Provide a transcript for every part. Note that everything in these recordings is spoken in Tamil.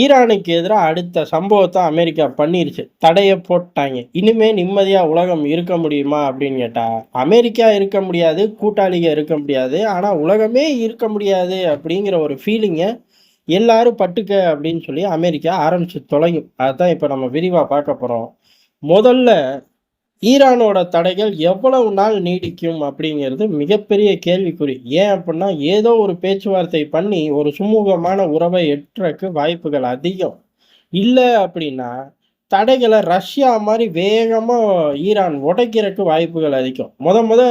ஈரானுக்கு எதிராக அடுத்த சம்பவத்தை அமெரிக்கா பண்ணிருச்சு. தடையை போட்டாங்க. இனிமே நிம்மதியாக உலகம் இருக்க முடியுமா அப்படின்னு கேட்டால் அமெரிக்கா இருக்க முடியாது கூட்டாளிக இருக்க முடியாது. ஆனால் உலகமே இருக்க முடியாது அப்படிங்கிற ஒரு ஃபீலிங்கை எல்லாரும் பட்டுக்க அப்படின்னு சொல்லி அமெரிக்கா ஆரம்பிச்சு தொலையும். அதுதான் இப்போ நம்ம விரிவாக பார்க்க போகிறோம் முதல்ல ஈரானோட தடைகள் எவ்வளவு நாள் நீடிக்கும் அப்படிங்கிறது மிகப்பெரிய கேள்விக்குறி. ஏன் அப்படின்னா ஏதோ ஒரு பேச்சுவார்த்தை பண்ணி ஒரு சுமூகமான உறவை எட்டுறக்கு வாய்ப்புகள் அதிகம். இல்லை அப்படின்னா தடைகளை ரஷ்யா மாதிரி வேகமாக ஈரான் உடைக்கிறதுக்கு வாய்ப்புகள் அதிகம். முத முத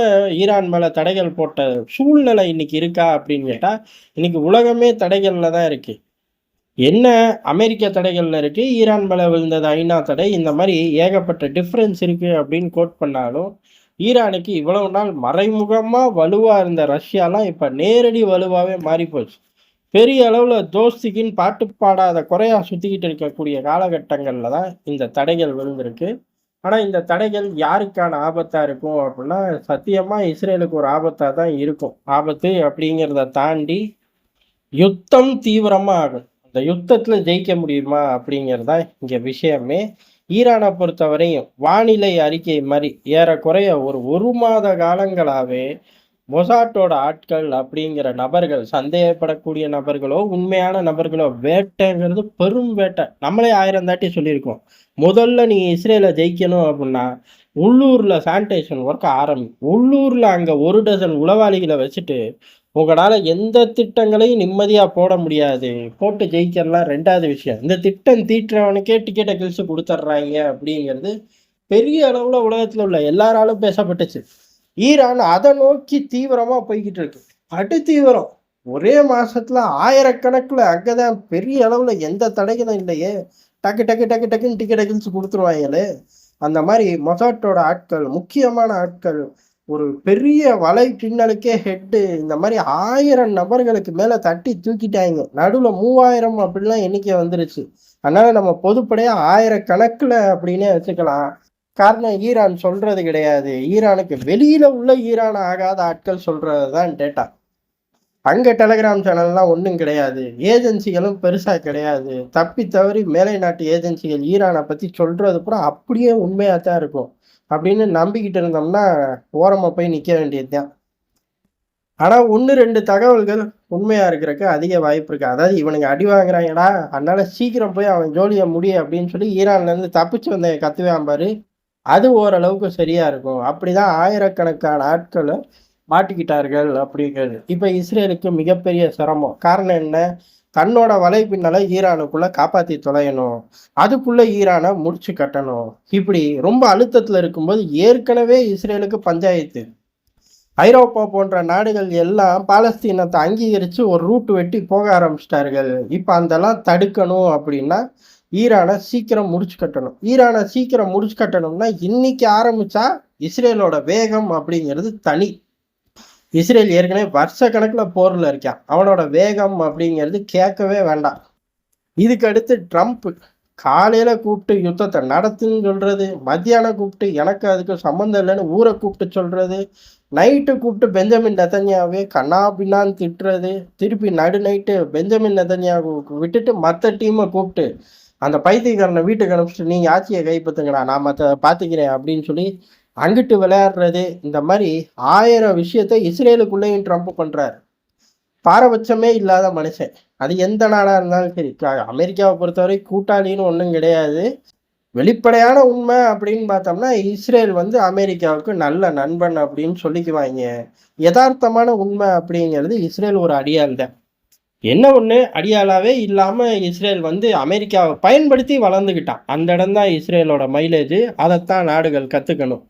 ஈரான் மேலே தடைகள் போட்ட சூழ்நிலை இன்னைக்கு இருக்கா அப்படின்னு கேட்டால் இன்னைக்கு உலகமே தடைகளில் தான் இருக்குது என்ன அமெரிக்க தடைகள்ல இருக்கு? ஈரான் மேல விழுந்தது ஐநா தடை. இந்த மாதிரி ஏகப்பட்ட டிஃப்ரென்ஸ் இருக்கு அப்படின்னு கோட் பண்ணாலும் ஈரானுக்கு இவ்வளவு நாள் மறைமுகமா வலுவா இருந்த ரஷ்யாலாம் இப்ப நேரடி வலுவாவே மாறி போச்சு. பெரிய அளவுல தோஸ்திக்குன்னு பாட்டு பாடாத குறையா சுத்திக்கிட்டு இருக்கக்கூடிய காலகட்டங்கள்ல தான் இந்த தடைகள் விழுந்திருக்கு. ஆனா இந்த தடைகள் யாருக்கான ஆபத்தா இருக்கும் அப்படின்னா சத்தியமா இஸ்ரேலுக்கு ஒரு ஆபத்தா தான் இருக்கும். ஆபத்து அப்படிங்கிறத தாண்டி யுத்தம் தீவிரமா ஆகும். இந்த யுத்தத்துல ஜெயிக்க முடியுமா அப்படிங்கிறது தான் இங்க விஷயமே. ஈரானை பொறுத்தவரையும் வானிலை அறிக்கை மாதிரி ஏறக்குறைய ஒரு ஒரு மாத காலங்களாகவே மொசாட்டோட ஆட்கள் அப்படிங்கிற நபர்கள் சந்தேகப்படக்கூடிய நபர்களோ உண்மையான நபர்களோ வேட்டைங்கிறது பெரும் வேட்டை. நம்மளே ஆயிரம் தாட்டி சொல்லியிருக்கோம். முதல்ல நீ இஸ்ரேலை ஜெயிக்கணும் அப்படின்னா உள்ளூரில் சானிடேஷன் ஒர்க் ஆரம்பி. உள்ளூரில் அங்கே ஒரு டசன் உளவாளிகளை வச்சுட்டு உங்களால் எந்த திட்டங்களையும் நிம்மதியாக போட முடியாது. போட்டு ஜெயிக்கிறலாம் ரெண்டாவது விஷயம் இந்த திட்டம் தீட்டுறவனுக்கே டிக்கெட்டை கிழிச்சு கொடுத்துட்றாங்க அப்படிங்கிறது பெரிய அளவில் உலகத்தில் உள்ள எல்லாராலும் பேசப்பட்டுச்சு. ஈரான் அதை நோக்கி தீவிரமாக போய்கிட்டு இருக்கு. அடு தீவிரம் ஒரே மாதத்தில் ஆயிரக்கணக்கில் அங்கே தான் பெரிய அளவில் எந்த தடைகளும் இல்லையே. டக்கு டக்கு டக்கு டக்குன்னு டிக்கெட்டை கிழிச்சு கொடுத்துருவாங்களே. அந்த மாதிரி மொசாட்டோட ஆட்கள் முக்கியமான ஆட்கள் ஒரு பெரிய வலை பின்னலுக்கே ஹெட்டு இந்த மாதிரி ஆயிரம் நபர்களுக்கு மேலே தட்டி தூக்கிட்டாங்க நடுவில் மூவாயிரம் அப்படிலாம் எண்ணிக்கை வந்துருச்சு. அதனால நம்ம பொதுப்படையாக ஆயிரக்கணக்கில் அப்படின்னே வச்சுக்கலாம். காரணம் ஈரான் சொல்றது கிடையாது. ஈரானுக்கு வெளியில உள்ள ஈரான் ஆகாத ஆட்கள் சொல்றது தான் டேட்டா அங்க டெலகிராம் சேனல்லாம் ஒன்றும் கிடையாது. ஏஜென்சிகளும் பெருசா கிடையாது. தப்பி தவறி மேலை நாட்டு ஏஜென்சிகள் ஈரானை பத்தி சொல்றது பூரா அப்படியே உண்மையாக தான் இருக்கும். அப்படின்னு நம்பிக்கிட்டு இருந்தோம்னா ஓரமாக போய் நிற்க வேண்டியது தான் ஆனால் ஒன்று ரெண்டு தகவல்கள் உண்மையாக இருக்கிறதுக்கு அதிக வாய்ப்பு இருக்குது அதாவது இவனுங்க அடி வாங்குறாங்கடா அதனால சீக்கிரம் போய் அவன் ஜோலியை முடியும் அப்படின்னு சொல்லி ஈரான்லேருந்து தப்பிச்சு வந்த கத்துவேன் பாரு. அது ஓரளவுக்கு சரியாக இருக்கும். அப்படி தான் ஆயிரக்கணக்கான ஆட்களை மாட்டிக்கிட்டார்கள் அப்படிங்கிறது. இப்போ இஸ்ரேலுக்கு மிகப்பெரிய சிரமம். காரணம் என்ன? தன்னோட வலைப்பின்னலை ஈரானுக்குள்ளே காப்பாற்றி தொலையணும். அதுக்குள்ளே ஈரானை முடிச்சு கட்டணும். இப்படி ரொம்ப அழுத்தத்தில் இருக்கும்போது ஏற்கனவே இஸ்ரேலுக்கு பஞ்சாயத்து. ஐரோப்பா போன்ற நாடுகள் எல்லாம் பாலஸ்தீனத்தை அங்கீகரித்து ஒரு ரூட் வெட்டி போக ஆரம்பிச்சிட்டார்கள். இப்போ அதெல்லாம் தடுக்கணும் அப்படின்னா ஈரானை சீக்கிரம் முடிச்சு கட்டணும். ஈரானை சீக்கிரம் முடிச்சு கட்டணும்னா இன்னைக்கு ஆரம்பித்தா இஸ்ரேலோட வேகம் அப்படிங்கிறது தனி. இஸ்ரேல் ஏற்கனவே வருஷ கணக்கில் போரில் இருக்கான். அவனோட வேகம் அப்படிங்கிறது கேட்கவே வேண்டாம். இதுக்கு அடுத்து ட்ரம்ப் காலையில் கூப்பிட்டு யுத்தத்தை நடத்துன்னு சொல்கிறது மத்தியானம் கூப்பிட்டு எனக்கு அதுக்கு சம்மந்தம் இல்லைன்னு ஊரை கூப்பிட்டு சொல்கிறது நைட்டு கூப்பிட்டு பெஞ்சமின் நெதன்யாவே கண்ணா பின்னான்னு திட்டுறது திருப்பி நடு நைட்டு பெஞ்சமின் நெதன்யாவை விட்டுட்டு மற்ற டீமை கூப்பிட்டு அந்த பைத்தியக்காரனை வீட்டுக்கு அனுப்பிச்சிட்டு நீங்கள் ஆட்சியை கைப்பற்றுங்கடா நான் மற்ற பார்த்துக்கிறேன் அப்படின்னு சொல்லி அங்கிட்டு விளையாடுறது இந்த மாதிரி ஆயிரம் விஷயத்த இஸ்ரேலுக்குள்ளேயும் ட்ரம்ப் பண்ணுறாரு பாரபட்சமே இல்லாத மனுஷன். அது எந்த நாடாக இருந்தாலும் சரி. அமெரிக்காவை பொறுத்தவரை கூட்டாளின்னு ஒன்றும் கிடையாது. வெளிப்படையான உண்மை அப்படின்னு பார்த்தோம்னா இஸ்ரேல் வந்து அமெரிக்காவுக்கு நல்ல நண்பன் அப்படின்னு சொல்லிக்குவாங்க. யதார்த்தமான உண்மை அப்படிங்கிறது இஸ்ரேல் ஒரு அடியால் தான். என்ன ஒன்று அடியாளாவே இல்லாமல் இஸ்ரேல் வந்து அமெரிக்காவை பயன்படுத்தி வளர்ந்துக்கிட்டான் அந்த இடம் தான் இஸ்ரேலோட மைலேஜ் அதைத்தான் நாடுகள் கற்றுக்கணும்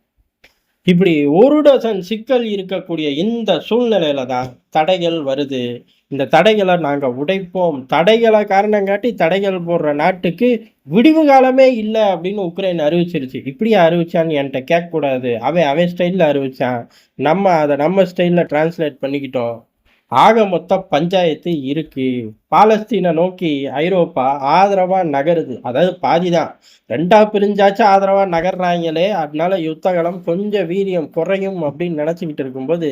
இப்படி ஒரு டசன் சிக்கல் இருக்கக்கூடிய இந்த சூழ்நிலையில தான் தடைகள் வருது. இந்த தடைகளை நாங்கள் உடைப்போம். தடைகளை காரணம் காட்டி தடைகள் போடுற நாட்டுக்கு விடிவு காலமே இல்லை அப்படின்னு உக்ரைன் அறிவிச்சிருச்சு. இப்படியே அறிவிச்சான்னு என்கிட்ட கேட்கக்கூடாது. அவன் அவன் ஸ்டைலில் அறிவிச்சான். நம்ம அதை நம்ம ஸ்டைலில் டிரான்ஸ்லேட் பண்ணிக்கிட்டோம். ஆக மொத்த பஞ்சாயத்து இருக்கு. பாலஸ்தீனை நோக்கி ஐரோப்பா ஆதரவா நகருது. அதாவது பாதி தான் ரெண்டா பிரிஞ்சாச்சும் ஆதரவா நகர்றாங்களே. அதனால யுத்தகலம் கொஞ்சம் வீரியம் குறையும் அப்படின்னு நினச்சிக்கிட்டு இருக்கும்போது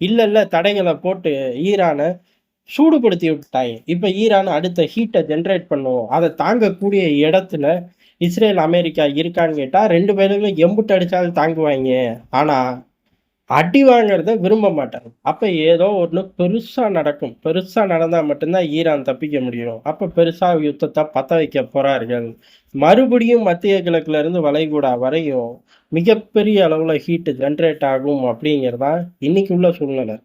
இல்லை இல்லை தடைகளை போட்டு ஈரானை சூடுபடுத்தி விட்டாய்ங்க. இப்ப ஈரான் அடுத்த ஹீட்டை ஜென்ரேட் பண்ணுவோம் அதை தாங்கக்கூடிய இடத்துல இஸ்ரேல், அமெரிக்கா இருக்கான்னு கேட்டால் ரெண்டு பேருமே எம்புட்டு அடித்தாலும் தாங்குவாங்க. ஆனால் அடி வாங்குறத விரும்ப மாட்டாங்க. அப்போ ஏதோ ஒன்று பெருசாக நடக்கும். பெருசாக நடந்தால் மட்டும்தான் ஈரான் தப்பிக்க முடியும். அப்போ பெருசாக யுத்தத்தை பத்த வைக்க போகிறார்கள் மறுபடியும் மத்திய கிழக்குலேருந்து வளைகுடா வரையும் மிகப்பெரிய அளவில் ஹீட்டு ஜென்ரேட் ஆகும் அப்படிங்கிறது தான் இன்னைக்கு உள்ள சூழ்நிலை.